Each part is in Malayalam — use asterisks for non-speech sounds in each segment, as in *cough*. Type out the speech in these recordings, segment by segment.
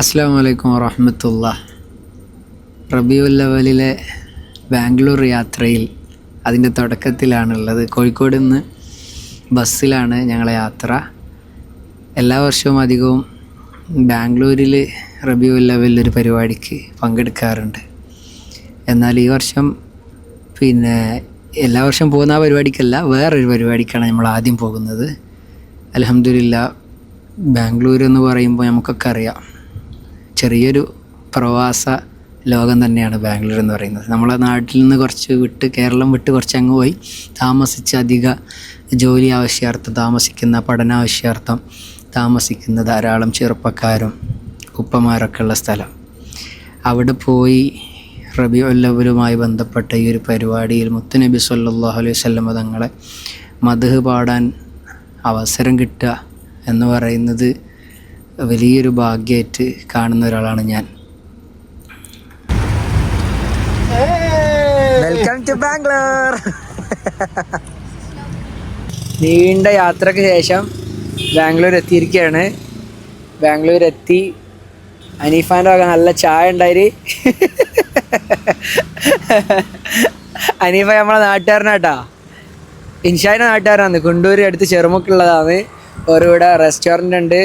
അസ്സാം വലൈക്കും വറഹമത്തുള്ള റബിയുല്ലവലിലെ ബാംഗ്ലൂർ യാത്രയിൽ അതിന്റെ തുടക്കത്തിലാണുള്ളത്. കോഴിക്കോട് നിന്ന് ബസ്സിലാണ് ഞങ്ങളെ യാത്ര. എല്ലാ വർഷവും അധികവും ബാംഗ്ലൂരിൽ റബിയുല്ലവലിൽ ഒരു പരിപാടിക്ക് പങ്കെടുക്കാറുണ്ട്. എന്നാൽ ഈ വർഷം പിന്നെ എല്ലാ വർഷം പോകുന്ന ആ പരിപാടിക്കല്ല വേറൊരു പരിപാടിക്കാണ് നമ്മൾ ആദ്യം പോകുന്നത്. അലഹമില്ല ബാംഗ്ലൂർ എന്ന് പറയുമ്പോൾ നമുക്കൊക്കെ അറിയാം. ചെറിയൊരു പ്രവാസ ലോകം തന്നെയാണ് ബാംഗ്ലൂർ എന്ന് പറയുന്നത്. നമ്മളെ നാട്ടിൽ നിന്ന് കുറച്ച് വിട്ട് കേരളം വിട്ട് കുറച്ച് അങ്ങ് പോയി താമസിച്ച് അധിക ജോലി ആവശ്യാർത്ഥം താമസിക്കുന്ന പഠനാവശ്യാർത്ഥം താമസിക്കുന്ന ധാരാളം ചെറുപ്പക്കാരും ഉപ്പമാരൊക്കെ ഉള്ള സ്ഥലം. അവിടെ പോയി റബി ഉല്ലവലുമായി ബന്ധപ്പെട്ട ഈ ഒരു പരിപാടിയിൽ മുത്തുനബി സല്ലാഹു അലൈഹി വസല്ലമ തങ്ങളെ മധു പാടാൻ അവസരം കിട്ടുക എന്ന് പറയുന്നത് വലിയൊരു ഭാഗ്യമായിട്ട് കാണുന്ന ഒരാളാണ് ഞാൻ. വെൽക്കം ടു ബാംഗ്ലൂർ നീണ്ട യാത്രയ്ക്ക് ശേഷം ബാംഗ്ലൂർ എത്തിയിരിക്കുകയാണ്. ബാംഗ്ലൂർ എത്തി. അനീഫാന്റെ വക നല്ല ചായ ഉണ്ടായി *laughs* അനീഫ നമ്മളെ നാട്ടുകാരനാട്ടാ. ഇൻഷാന്റെ നാട്ടുകാരാണ് കുണ്ടൂർ അടുത്ത് ചെറുമുക്കുള്ളതാണ് ഒരു ഇവിടെ റെസ്റ്റോറന്റ് ഉണ്ട്.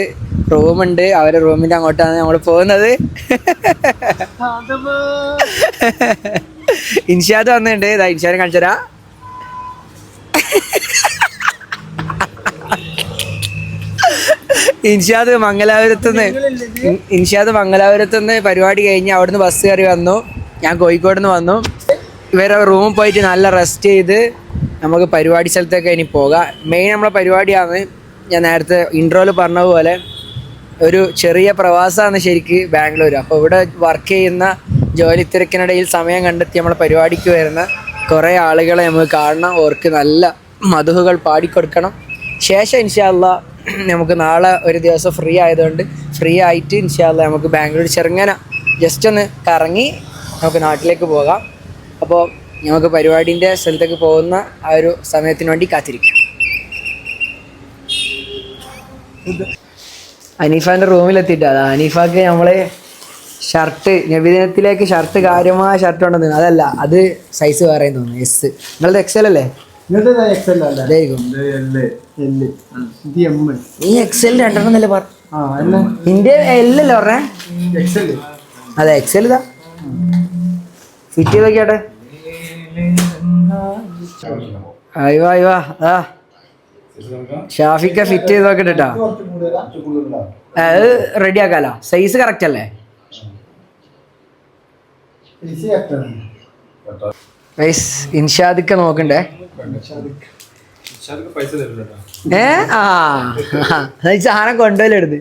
റൂമുണ്ട്. അവരെ റൂമിന്റെ അങ്ങോട്ടാണ് നമ്മൾ പോകുന്നത്. *laughs* ഇൻഷാദ് വന്നിട്ടുണ്ട്. ഇതാ ഇൻഷാദിനെ കാണിച്ചരാ ഇൻഷാദ് മംഗലാപുരത്തുനിന്ന് ഇൻ- ഇൻഷാദ് മംഗലാപുരത്തുനിന്ന് പരിപാടി കഴിഞ്ഞ് അവിടുന്ന് ബസ് കയറി വന്നു. ഞാൻ കോഴിക്കോട് നിന്ന് വന്നു. ഇവരെ റൂമിൽ പോയിട്ട് നല്ല റെസ്റ്റ് ചെയ്ത് നമുക്ക് പരിപാടി സ്ഥലത്തേക്ക് ഇനി പോകാം. മെയിൻ നമ്മളെ പരിപാടിയാണ്. ഞാൻ നേരത്തെ ഇൻട്രോയിൽ പറഞ്ഞ പോലെ ഒരു ചെറിയ പ്രവാസമാണ് ശരിക്ക് ബാംഗ്ലൂർ അപ്പോൾ ഇവിടെ വർക്ക് ചെയ്യുന്ന ജോലി തിരക്കിനിടയിൽ സമയം കണ്ടെത്തി നമ്മളെ പരിപാടിക്ക് വരുന്ന കുറേ ആളുകളെ നമുക്ക് കാണണം. അവർക്ക് നല്ല മധുഹുകൾ പാടിക്കൊടുക്കണം. ശേഷം ഇൻഷാല്ല നമുക്ക് നാളെ ഒരു ദിവസം ഫ്രീ ആയതുകൊണ്ട് ഫ്രീ ആയിട്ട് ഇൻഷാല്ല നമുക്ക് ബാംഗ്ലൂർ ചെറുങ്ങന ജസ്റ്റ് ഒന്ന് കറങ്ങി നമുക്ക് നാട്ടിലേക്ക് പോകാം. അപ്പോൾ നമുക്ക് പരിപാടിന്റെ സ്ഥലത്തേക്ക് പോകുന്ന ആ ഒരു സമയത്തിന് വേണ്ടി കാത്തിരിക്കാം. അനീഫാന്റെ റൂമിലെത്തിയിട്ട്. അതാ അനീഫാക്ക് നമ്മൾ ഷർട്ട് നബിദിനത്തിലേക്ക് ഷർട്ട് കാര്യമായ ഷർട്ട് ഉണ്ടെന്ന് അതല്ല അത് സൈസ് വേറെ തോന്നുന്നു. എസ് നിങ്ങളത് എക്സൽ അല്ലേ? എക്സൽ രണ്ടെണ്ണം എന്നല്ലേ എല്ലല്ലേ പറഞ്ഞേ? എക്സൽ അതെ എക്സൽ ഇതാ. ഫിറ്റ് ചെയ്ത് നോക്കിയാട്ടെ അയ്യോ അയ്യോ ആ. ഷാഫിക്ക ഫിറ്റ് ചെയ്ത് നോക്കട്ടെ ട്ടാ. അത് റെഡി ആക്കാലോ. സൈസ് കറക്റ്റ് അല്ലേ? സൈസ് ഇൻഷാദിക്ക നോക്കണ്ടേ? ഏ? ആ. ആ, ഈ സാധനം ഷർട്ട് എടുത്ത്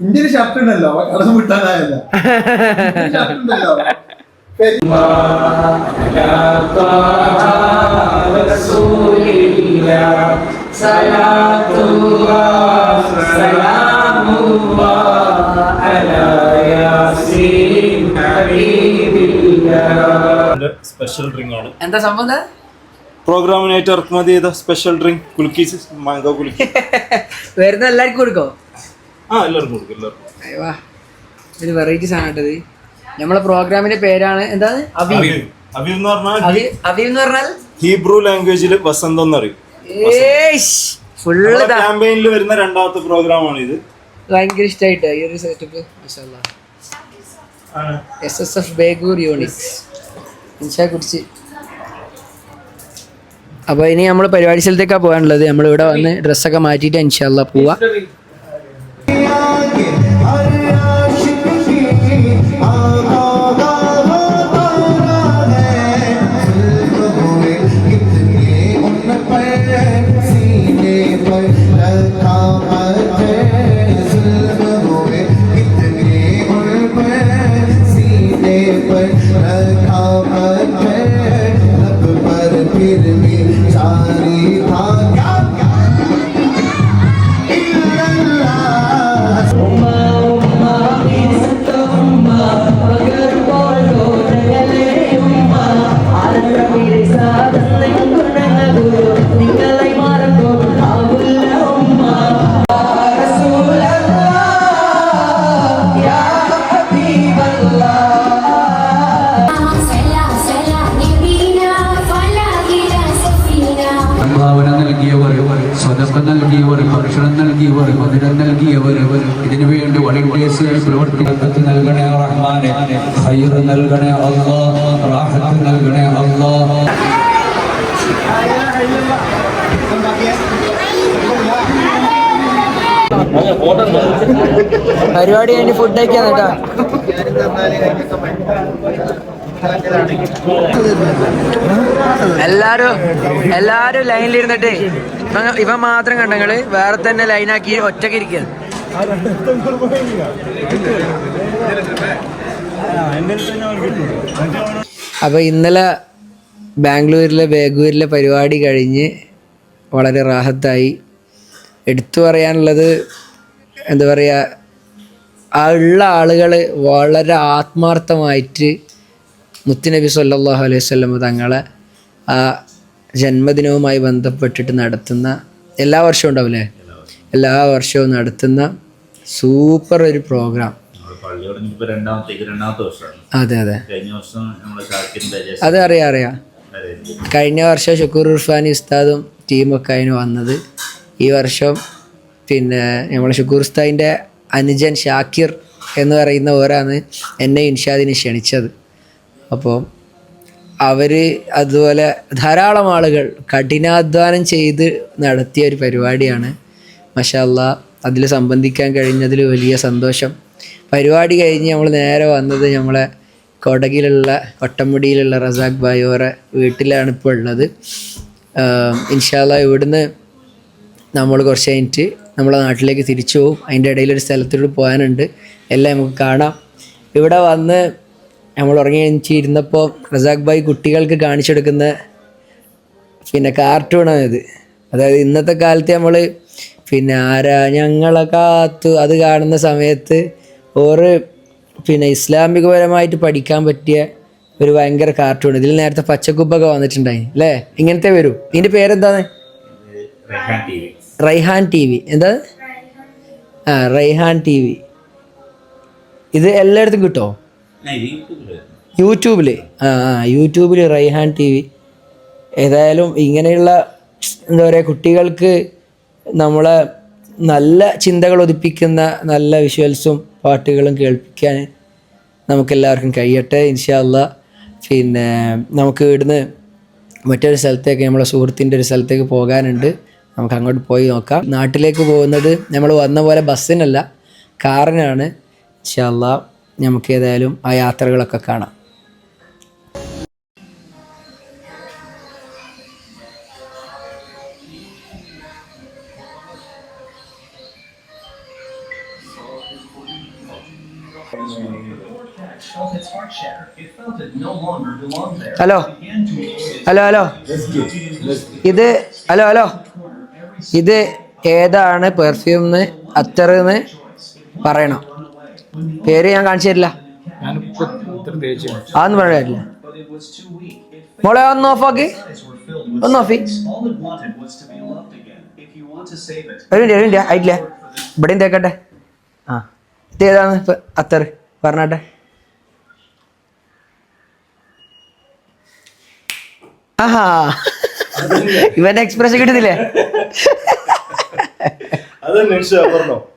ഇന്ത്യയിൽ ഒരു ഷർട്ട് ഉണ്ടല്ലോ. കടന്നു വിട്ടാനായല്ല ഷർട്ട് ഉണ്ടല്ലോ സ്പെഷ്യൽ ഡ്രിങ്ക് ആണ് എന്താ സംഭവം പ്രോഗ്രാമിനായിട്ട് ഇറക്കുമതി ചെയ്ത സ്പെഷ്യൽ ഡ്രിങ്ക് കുലുക്കീസ് മാംഗോ കുലുക്കി വരുന്ന എല്ലാവർക്കും കൊടുക്കോ ആ എല്ലാവർക്കും കൊടുക്കും എല്ലാവർക്കും ഒരു വെറൈറ്റി സാധനം കേട്ടത് നമ്മളെ പ്രോഗ്രാമിന്റെ പേരാണ് എന്താണ് അവിവ് അവിവ് എന്ന് പറഞ്ഞാൽ അബി എന്ന് പറഞ്ഞാൽ ഹീബ്രു ലാംഗ്വേജിൽ വസന്തം എന്ന് പറയും ഫുള്ള് ക്യാമ്പയിനിൽ വരുന്ന രണ്ടാമത്തെ പ്രോഗ്രാമാണ് ഇത്. ഭയങ്കര ഇഷ്ടമായിട്ട് ഈ ഒരു setup S S F Begur unit Insha കുടിച്ച്. അപ്പൊ ഇനി നമ്മൾ പരിപാടി സ്ഥലത്തേക്കാണ് പോകാനുള്ളത്. നമ്മൾ ഇവിടെ വന്ന് ഡ്രസ്സൊക്കെ മാറ്റിയിട്ട് ഇൻഷാല്ല പോവാ. ഇതിനു വേണ്ടി വളണ്ടിയേഴ്സ് പ്രവർത്തിക്കത്ത് നൽകണേ റഹ്മാനെ. ഹൈർ നൽകണേ റാഹത്ത് നൽകണേ പരിപാടി കഴിഞ്ഞ് ഫുഡ് കഴിക്കാൻ കേട്ടോ. എല്ലാരും എല്ലാരും ലൈനിലിരുന്നിട്ട് ഇവ- മാത്രം കണ്ടങ്ങൾ വേറെ തന്നെ ലൈനാക്കി ഒറ്റയ്ക്ക് ഇരിക്കുക അപ്പൊ ഇന്നലെ ബാംഗ്ലൂരിലെ ബേഗൂരിലെ പരിപാടി കഴിഞ്ഞ് വളരെ റാഹത്തായി. എടുത്തു പറയാനുള്ളത് എന്താ പറയുക ആ ഉള്ള ആളുകൾ വളരെ ആത്മാർത്ഥമായിട്ട് മുത്തുനബി സല്ലാഹു അലൈഹി വസല്ലം തങ്ങളെ ആ ജന്മദിനവുമായി ബന്ധപ്പെട്ടിട്ട് നടത്തുന്ന എല്ലാ വർഷവും ഉണ്ടാവില്ലേ? എല്ലാ വർഷവും നടത്തുന്ന സൂപ്പർ ഒരു പ്രോഗ്രാം അതെ അതെ. അത് അറിയാം അറിയാം. കഴിഞ്ഞ വർഷം ഷുക്കൂർ ഉർഫാനി ഉസ്താദും ടീമൊക്കെ അതിന് വന്നത്. ഈ വർഷം പിന്നെ നമ്മളെ ഷുക്കൂർ ഉസ്താദിന്റെ അനുജൻ ഷാക്കിർ എന്ന് പറയുന്ന ഓരാണ് എന്നെ ഇൻഷാദിനെ ക്ഷണിച്ചത്. അപ്പോൾ അവർ അതുപോലെ ധാരാളം ആളുകൾ കഠിനാധ്വാനം ചെയ്ത് നടത്തിയ ഒരു പരിപാടിയാണ്. മഷാല്ല അതിൽ സംബന്ധിക്കാൻ കഴിഞ്ഞതിൽ വലിയ സന്തോഷം. പരിപാടി കഴിഞ്ഞ് നമ്മൾ നേരെ വന്നത് നമ്മളെ കൊടകിലുള്ള കൊട്ടമുടിയിലുള്ള റസാഖ് ബായോറെ വീട്ടിലാണ് ഇപ്പോൾ ഉള്ളത്. ഇൻഷാല്ല ഇവിടുന്ന് നമ്മൾ കുറച്ച് കഴിഞ്ഞിട്ട് നമ്മളെ നാട്ടിലേക്ക് തിരിച്ചു പോകും അതിന്റെ ഇടയിലൊരു ഒരു സ്ഥലത്തോട്ട് പോകാനുണ്ട്. എല്ലാം നമുക്ക് കാണാം. ഇവിടെ വന്ന് നമ്മൾ ഉറങ്ങി റസാഖ് ഭായ് കുട്ടികൾക്ക് കാണിച്ചെടുക്കുന്ന പിന്നെ കാർട്ടൂണാണ് ഇത് അതായത് ഇന്നത്തെ കാലത്ത് നമ്മൾ പിന്നെ ആരാ ഞങ്ങളെ കാത്തു അത് കാണുന്ന സമയത്ത് ഓറ് പിന്നെ ഇസ്ലാമികപരമായിട്ട് പഠിക്കാൻ പറ്റിയ ഒരു ഭയങ്കര കാർട്ടൂൺ ഇതിൽ നേരത്തെ പച്ചക്കുപ്പൊക്കെ വന്നിട്ടുണ്ടായി. അല്ലേ? ഇങ്ങനത്തെ വരൂ. ഇതിന്റെ പേരെന്താണ്? Rehan T V. എന്താ? ആ റൈഹാൻ ടി വി. ഇത് എല്ലായിടത്തും കിട്ടുമോ യൂട്യൂബിൽ ആ ആ യൂട്യൂബിൽ റൈഹാൻ ടി വി. ഏതായാലും ഇങ്ങനെയുള്ള എന്താ പറയുക കുട്ടികൾക്ക് നമ്മളെ നല്ല ചിന്തകൾ ഒതുപ്പിക്കുന്ന നല്ല വിഷ്വൽസും പാട്ടുകളും കേൾപ്പിക്കാൻ നമുക്കെല്ലാവർക്കും കഴിയട്ടെ ഇൻഷാല്ല പിന്നെ നമുക്ക് ഇവിടുന്ന് മറ്റൊരു സ്ഥലത്തേക്ക് നമ്മളെ സുഹൃത്തിന്റെ ഒരു സ്ഥലത്തേക്ക് പോകാനുണ്ട്. നമുക്ക് അങ്ങോട്ട് പോയി നോക്കാം. നാട്ടിലേക്ക് പോകുന്നത് നമ്മൾ വന്ന പോലെ ബസ്സിനല്ല കാറിനാണ്. ഇൻഷാല്ല നമുക്ക് ഏതായാലും ആ യാത്രകളൊക്കെ കാണാം. ഹലോ. Hello hello. ഇത് ഹലോ ഹലോ. ഇത് ഏതാണ് പെർഫ്യൂം എന്ന് അത്തറെന്ന് പറയണം. പേര് ഞാൻ കാണിച്ചു തരില്ല. അതൊന്നും പറയാൻ പറ്റില്ല. മോളെ ഒന്ന് ഓഫാക്കി ഒന്ന് ഓഫി ഒരു മിനിറ്റ് ഒരു മിനിറ്റ്. ആയിട്ടില്ല. ഇവിടെയും തേക്കട്ടെ. ആ. ഇത് ഏതാണ് ഇപ്പൊ അത്തർ പറഞ്ഞാട്ടെ. ആഹാ. ഇവന്റെ എക്സ്പ്രഷൻ കിട്ടുന്നില്ലേ? അത് പറഞ്ഞോ.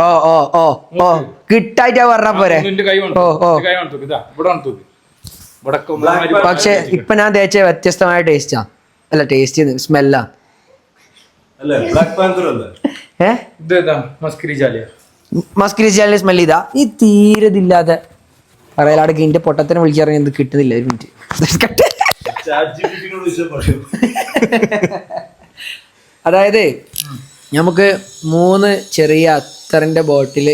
ഓ ഓ ഓ ഓ കിട്ടായിട്ടാ പറഞ്ഞ പോരെ. ഓ ഓ. പക്ഷെ ഇപ്പൊ ഞാൻ തേച്ച വ്യത്യസ്തമായ ടേസ്റ്റാ അല്ല ടേസ്റ്റ് സ്മെല്ലാ മസ്കിരി ചാലിന്റെ സ്മെൽ ഇതാ ഈ തീരതില്ലാതെ പറയലാടെ ഇന്റെ പൊട്ടത്തിനെ വിളിക്കാറ് എന്ത് കിട്ടുന്നില്ല ഒരു മിനിറ്റ് *laughs* അതായത് നമുക്ക് മൂന്ന് ചെറിയ അത്തറിന്റെ ബോട്ടിൽ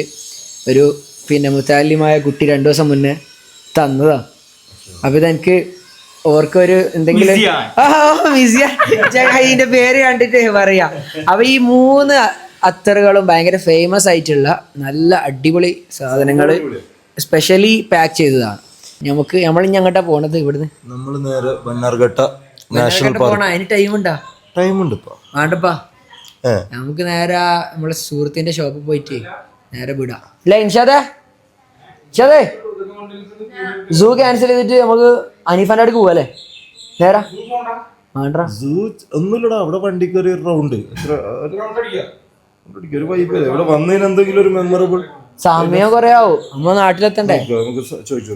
ഒരു പിന്നെ മുത്താലിമായ കുട്ടി രണ്ടു ദിവസം മുന്നേ തന്നതാ. അപ്പൊ ഇതെനിക്ക് ഓർക്കൊരു എന്തെങ്കിലും മിസിയ. പേര് കണ്ടിട്ട് പറയാ. അപ്പൊ ഈ മൂന്ന് അത്തറുകളും ഭയങ്കര ഫേമസ് ആയിട്ടുള്ള നല്ല അടിപൊളി സാധനങ്ങൾ സ്പെഷ്യലി പാക്ക് ചെയ്തതാണ്. നമുക്ക് നമ്മൾ ഇനി അങ്ങോട്ടാ പോണത് ഇവിടുന്ന്? നമ്മൾ നേരെ ബന്നാർഘട്ട നാഷണൽ പാർക്ക്. പോണ അതിന് ടൈം ഉണ്ടാ? ടൈം ഉണ്ട് ഇപ്പൊ വേണ്ടപ്പാ നമുക്ക് നേരെ നമ്മളെ സുഹൃത്തിന്റെ ഷോപ്പിൽ പോയിട്ട് നേരെ വിടാം. അല്ലേ ഇൻഷാദേ. ഇൻഷാദേ. സൂ ക്യാൻസൽ ചെയ്തിട്ട് നമുക്ക് അനീഫാന്റെ അടുക്ക് പോവല്ലേ? നേരാ. വേണ്ട. സൂ ഒന്നുമില്ലടാ അവിടെ വണ്ടി കയറി ഒരു റൗണ്ട് ഒരു വൈബ് ഇവിടെ വന്നതിന് എന്തെങ്കിലും ഒരു മെമ്മറബിൾ സമയം കുറെ ആവും നമ്മ നാട്ടിലെത്തണ്ടേ? നമുക്ക് ചോദിച്ചു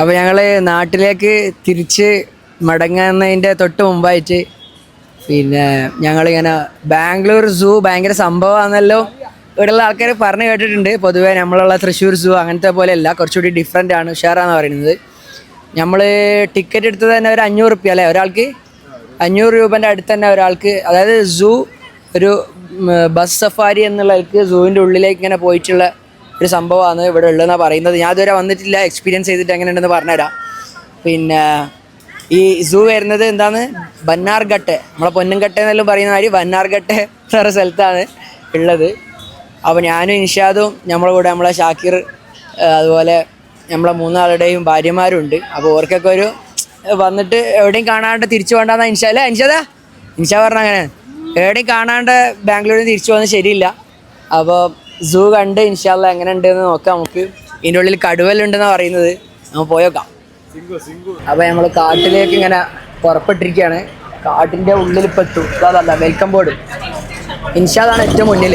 അപ്പോൾ ഞങ്ങൾ നാട്ടിലേക്ക് തിരിച്ച് മടങ്ങുന്നതിന്റെ തൊട്ട് മുമ്പായിട്ട് പിന്നെ ഞങ്ങളിങ്ങനെ ബാംഗ്ലൂർ സൂ ഭയങ്കര സംഭവമാണെന്നല്ലോ ഇവിടെയുള്ള ആൾക്കാർ പറഞ്ഞു കേട്ടിട്ടുണ്ട്. പൊതുവേ നമ്മളുള്ള തൃശ്ശൂർ സൂ അങ്ങനത്തെ പോലെയല്ല. കുറച്ചുകൂടി ഡിഫറെന്റ് ആണ് ഉഷാറാന്ന് പറയുന്നത്. നമ്മൾ ടിക്കറ്റ് എടുത്തത് തന്നെ ഒരു അഞ്ഞൂറ് റുപ്യ അല്ലേ ഒരാൾക്ക്? അഞ്ഞൂറ് രൂപന്റെ അടുത്ത് തന്നെ ഒരാൾക്ക്. അതായത് സൂ ഒരു ബസ് സഫാരി എന്നുള്ളവർക്ക് സൂവിന്റെ ഉള്ളിലേക്ക് ഇങ്ങനെ പോയിട്ടുള്ള ഒരു സംഭവമാണ് ഇവിടെ ഉള്ളതെന്നാണ് പറയുന്നത്. ഞാൻ ഇതുവരെ വന്നിട്ടില്ല. എക്സ്പീരിയൻസ് ചെയ്തിട്ട് എങ്ങനെയുണ്ടെന്ന് പറഞ്ഞുതരാം. പിന്നെ ഈ സൂ വരുന്നത് എന്താണ്? ബന്നാർഘട്ട് നമ്മളെ പൊന്നുംഘട്ട് എന്നെല്ലാം പറയുന്ന മാതിരി ബന്നാർഘട്ട് എന്ന് സ്ഥലത്താണ് ഉള്ളത്. അപ്പോൾ ഞാനും ഇൻഷാദും നമ്മളെ കൂടെ നമ്മളെ ഷാക്കിർ അതുപോലെ നമ്മളെ മൂന്നാളുടെയും ഭാര്യമാരുണ്ട്. അപ്പോൾ ഓർക്കൊക്കെ ഒരു വന്നിട്ട് എവിടെയും കാണാണ്ട് തിരിച്ചു വേണ്ടെന്നാ ഇൻഷാ അല്ലേ ഇൻഷാദാ? ഇൻഷാ പറഞ്ഞ അങ്ങനെ. എവിടെയും കാണാണ്ട് ബാംഗ്ലൂരിൽ തിരിച്ചു പോകുന്നത് ശരിയില്ല. അപ്പോൾ സൂ കണ്ട് ഇൻഷാല്ല എങ്ങനെ ഉണ്ടെന്ന് നോക്കാം നമുക്ക്. ഇതിന്റെ ഉള്ളിൽ കടുവലുണ്ടെന്നാണ് പറയുന്നത്. നമുക്ക് പോയേക്കാം അപ്പോൾ നമ്മൾ കാട്ടിലേക്ക് ഇങ്ങനെ പുറപ്പെട്ടിരിക്കുകയാണ്. കാട്ടിന്റെ ഉള്ളിൽ പെട്ടു അതല്ല വെൽക്കം ബോർഡ് ഇൻഷാദാണ് ഏറ്റവും മുന്നിൽ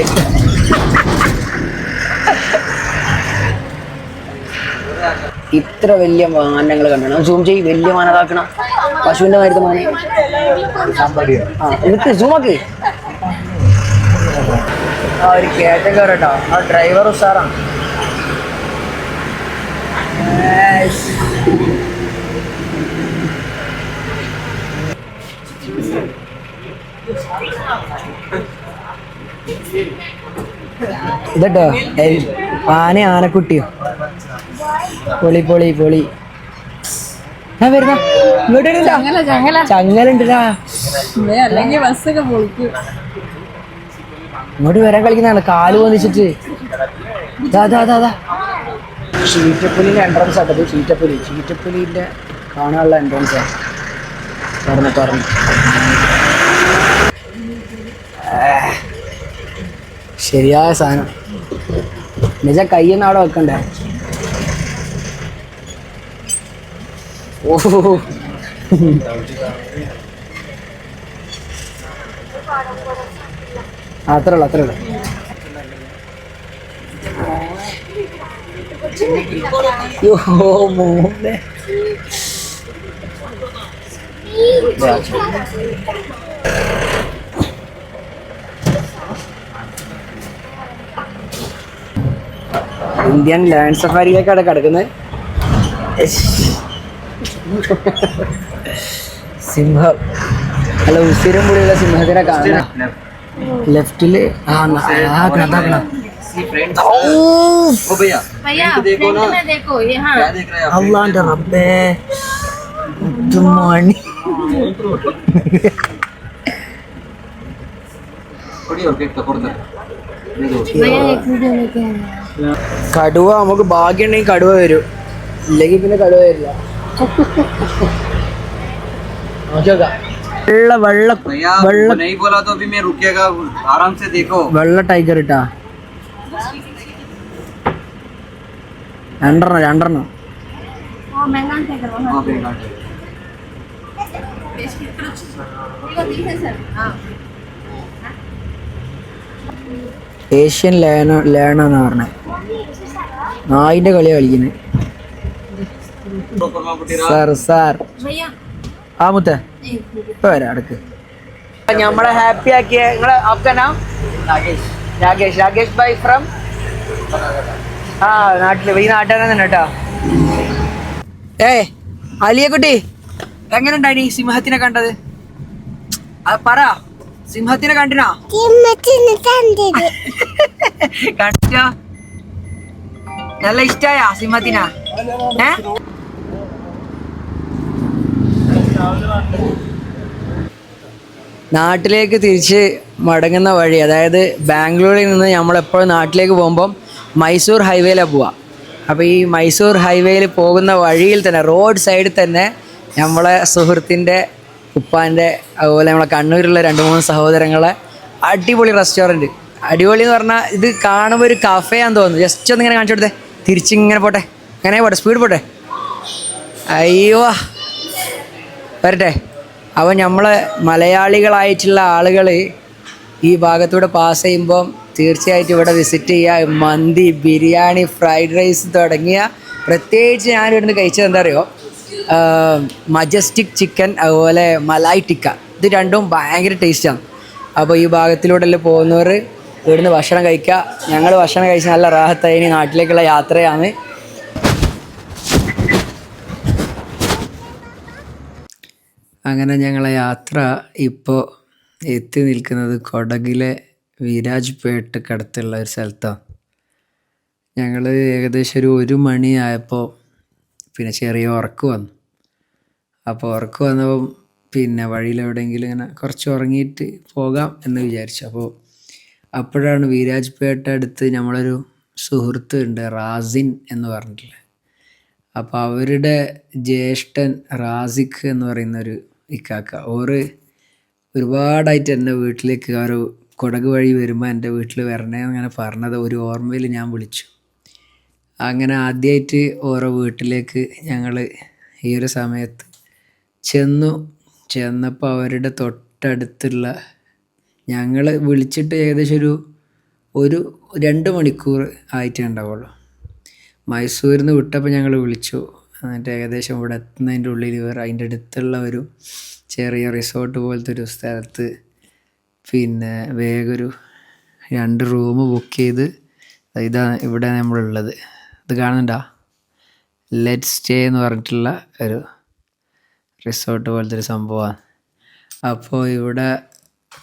ഇത്ര വലിയ മാനങ്ങൾ കണ്ടണം. സൂം ചെയ്യ് വലിയ മാന പശുവിന്റെ മരുന്ന് മാന. ആ എന്നിട്ട് സൂമാക്ക് ആ ഒരു കേട്ടോ. ആ ഡ്രൈവർ ഉഷാറാണ് ഏയ്ഷ്. ഇതട്ടോ? ആന ആനക്കുട്ടിയോ? പൊളി പൊളി പൊളി. ഞാൻ വരുന്ന. ഇങ്ങോട്ട് ചങ്ങലുണ്ടല്ലാ. അല്ലെങ്കിൽ ബസ്സൊക്കെ പൊളിക്കും. ഇങ്ങോട്ട് വരാൻ കളിക്കുന്നതാണ്. കാൽ വന്നിച്ചിട്ട് ദാ, ദാ, ദാ, ദാ. ചീറ്റപ്പുലിന്റെ എൻട്രൻസ് ആട്ടത് ഷീറ്റപ്പുലി. ഷീറ്റപ്പുലിന്റെ കാണാനുള്ള എൻട്രൻസ് ആണ് തുറന്ന്. തുറന്ന് ശരിയായ സാധനം. നിജ കയ്യെന്ന് അവിടെ വെക്കണ്ടേ? ഓ അത്രേ ഉള്ളൂ അത്രേ ഉള്ളു. മോനെ ഇന്ത്യൻ ലാൻഡ് സഫാരിയിലേക്കാണ് കിടക്കുന്നത് സിംഹം അല്ല ഉസിരും കൂടിയുള്ള സിംഹത്തിനെ കാണാം ലെഫ്റ്റിൽ ആ കണ്ടാക്കണം ആ കണ്ട അള്ളാന്റെ റബ്ബേ മണി കടുവ നമുക്ക് ഭാഗ്യം ഉണ്ടെങ്കിൽ കടുവ വരും. ഇല്ലെങ്കിൽ പിന്നെ കടുവ വരില്ല. വെള്ള വെള്ള വെള്ള വെള്ള ടൈഗർ ഇട്ടാ. രണ്ടെണ്ണം രണ്ടെണ്ണം. ഏഷ്യൻ ലേണ ലേണ എന്ന് പറഞ്ഞ. നായിന്റെ കളി കളിക്കുന്നത് സാർ. സാർ ആ മുത്ത. വരാം അടുക്ക്. നമ്മളെ ഹാപ്പി ആക്കിയ നിങ്ങളെ ആപ്കനാ Rakesh. Rakesh. Rakesh by from? ആ നാട്ടിൽ ഈ നാട്ടുകാരൻ തന്നെ കേട്ടോ. ഏ അലിയക്കുട്ടി എങ്ങനെ ഉണ്ടായി സിംഹത്തിനെ കണ്ടത്? അത് പറ സിംഹത്തിനെ കണ്ടിനാ? *laughs* കണ്ടോ? നല്ല ഇഷ്ടായ സിംഹത്തിനാ. ഏ? നാട്ടിലേക്ക് തിരിച്ച് മടങ്ങുന്ന വഴി അതായത് ബാംഗ്ലൂരിൽ നിന്ന് നമ്മളെപ്പോഴും നാട്ടിലേക്ക് പോകുമ്പം മൈസൂർ ഹൈവേയിലാണ് പോവുക അപ്പോൾ ഈ മൈസൂർ ഹൈവേയിൽ പോകുന്ന വഴിയിൽ തന്നെ റോഡ് സൈഡിൽ തന്നെ നമ്മളെ സുഹൃത്തിന്റെ ഉപ്പാന്റെ അതുപോലെ നമ്മളെ കണ്ണൂരിലുള്ള രണ്ട് മൂന്ന് സഹോദരങ്ങളെ അടിപൊളി റെസ്റ്റോറന്റ് അടിപൊളി എന്ന് പറഞ്ഞാൽ ഇത് കാണുമ്പോൾ ഒരു കഫേയാന്ന് തോന്നുന്നു. ജസ്റ്റ് ഒന്ന് ഇങ്ങനെ കാണിച്ചു കൊടുത്തേ. തിരിച്ചിങ്ങനെ പോട്ടെ. അങ്ങനെ പോട്ടെ. സ്പീഡ് പോട്ടെ. അയ്യോ. വരട്ടെ. അപ്പോൾ നമ്മളെ മലയാളികളായിട്ടുള്ള ആളുകൾ ഈ ഭാഗത്തൂടെ പാസ് ചെയ്യുമ്പം തീർച്ചയായിട്ടും ഇവിടെ വിസിറ്റ് ചെയ്യുക മന്തി ബിരിയാണി ഫ്രൈഡ് റൈസ് തുടങ്ങിയ പ്രത്യേകിച്ച് ഞാൻ ഇവിടുന്ന് കഴിച്ചത് എന്താ അറിയോ മജസ്റ്റിക് ചിക്കൻ അതുപോലെ മലായ് ടിക്ക. ഇത് രണ്ടും ഭയങ്കര ടേസ്റ്റാണ് അപ്പോൾ ഈ ഭാഗത്തിലൂടെ പോകുന്നവർ ഇവിടുന്ന് ഭക്ഷണം കഴിക്കുക ഞങ്ങൾ ഭക്ഷണം കഴിച്ച് നല്ല റാഹത്തായി. ഇനി നാട്ടിലേക്കുള്ള യാത്രയാണ്. അങ്ങനെ ഞങ്ങളെ യാത്ര ഇപ്പോൾ എത്തി നിൽക്കുന്നത് കൊടകിലെ വിരാജ് പേട്ടക്കടുത്തുള്ള ഒരു സ്ഥലത്താണ് ഞങ്ങൾ ഏകദേശം ഒരു ഒരു മണിയായപ്പോൾ പിന്നെ ചെറിയ ഉറക്ക് വന്നു. അപ്പോൾ ഉറക്ക് വന്നപ്പം പിന്നെ വഴിയിൽ എവിടെയെങ്കിലും ഇങ്ങനെ കുറച്ച് ഉറങ്ങിയിട്ട് പോകാം എന്ന് വിചാരിച്ചു. അപ്പോൾ അപ്പോഴാണ് വിരാജ് പേട്ട അടുത്ത് നമ്മളൊരു സുഹൃത്ത് ഉണ്ട് റാസിൻ എന്ന് പറഞ്ഞിട്ടുള്ളത് അപ്പോൾ അവരുടെ ജ്യേഷ്ഠൻ റാസിഖ് എന്ന് പറയുന്നൊരു ഇക്കാക്ക. ഓറ് ഒരുപാടായിട്ട് എന്റെ വീട്ടിലേക്ക് ആ ഒരു കുടക് വഴി വരുമ്പോൾ എന്റെ വീട്ടിൽ വരണേ അങ്ങനെ പറഞ്ഞത് ഒരു ഓർമ്മയിൽ ഞാൻ വിളിച്ചു. അങ്ങനെ ആദ്യമായിട്ട് ഓരോ വീട്ടിലേക്ക് ഞങ്ങൾ ഈ ഒരു സമയത്ത് ചെന്നു. ചെന്നപ്പോൾ അവരുടെ തൊട്ടടുത്തുള്ള ഞങ്ങൾ വിളിച്ചിട്ട് ഏകദേശം ഒരു ഒരു രണ്ട് മണിക്കൂർ ആയിട്ടേ ഉണ്ടാവുള്ളൂ. മൈസൂരിൽ നിന്ന് വിട്ടപ്പോൾ ഞങ്ങൾ വിളിച്ചു. എന്നിട്ട് ഏകദേശം ഇവിടെ എത്തുന്നതിന്റെ ഉള്ളിൽ ഇവർ അതിന്റെ അടുത്തുള്ള ഒരു ചെറിയ റിസോർട്ട് പോലത്തെ ഒരു സ്ഥലത്ത് പിന്നെ വേഗം ഒരു രണ്ട് റൂം ബുക്ക് ചെയ്ത് ഇതാണ് ഇവിടെ നമ്മളുള്ളത്. ഇത് കാണുന്നുണ്ടോ? ലെറ്റ് സ്റ്റേ എന്ന് പറഞ്ഞിട്ടുള്ള ഒരു റിസോർട്ട് പോലത്തെ ഒരു സംഭവമാണ് അപ്പോൾ ഇവിടെ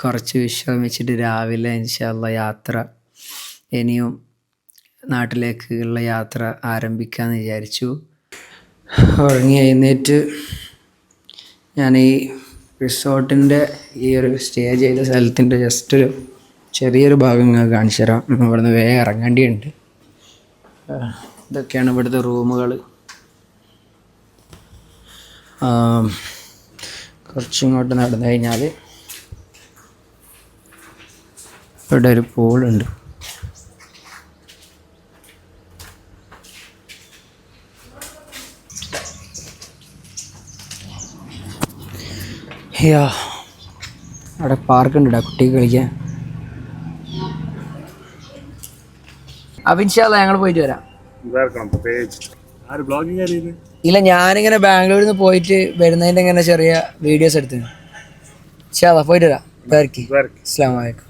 കുറച്ച് വിശ്രമിച്ചിട്ട് രാവിലെ ഇൻഷാല്ല യാത്ര ഇനിയും നാട്ടിലേക്കുള്ള യാത്ര ആരംഭിക്കാമെന്ന് വിചാരിച്ചു. ഉറങ്ങി എഴുന്നേറ്റ് ഞാൻ ഈ റിസോർട്ടിന്റെ ഈ ഒരു സ്റ്റേ ചെയ്ത സ്ഥലത്തിന്റെ ജസ്റ്റ് ഒരു ചെറിയൊരു ഭാഗം ഞാൻ കാണിച്ചു തരാം. ഇവിടുന്ന് വേഗം ഇറങ്ങേണ്ടിയുണ്ട്. ഇതൊക്കെയാണ് ഇവിടുത്തെ റൂമുകൾ കുറച്ചിങ്ങോട്ട് നടന്നു കഴിഞ്ഞാൽ ഇവിടെ ഒരു പൂളുണ്ട് യാ അവിടെ പാർക്ക് ഉണ്ട് കുട്ടിക്ക് കളിക്കാൻ. അഭിൻഷാല്ല ഞങ്ങൾ പോയിട്ട് വരാം. ഇല്ല ഞാനിങ്ങനെ ബാംഗ്ലൂരിൽ നിന്ന് പോയിട്ട് വരുന്നതിന്റെ ഇങ്ങനെ ചെറിയ വീഡിയോസ് എടുത്തു. ഷാദ പോയിട്ട് വരാം. ബേർക്കി അസ്സാം വലൈക്കും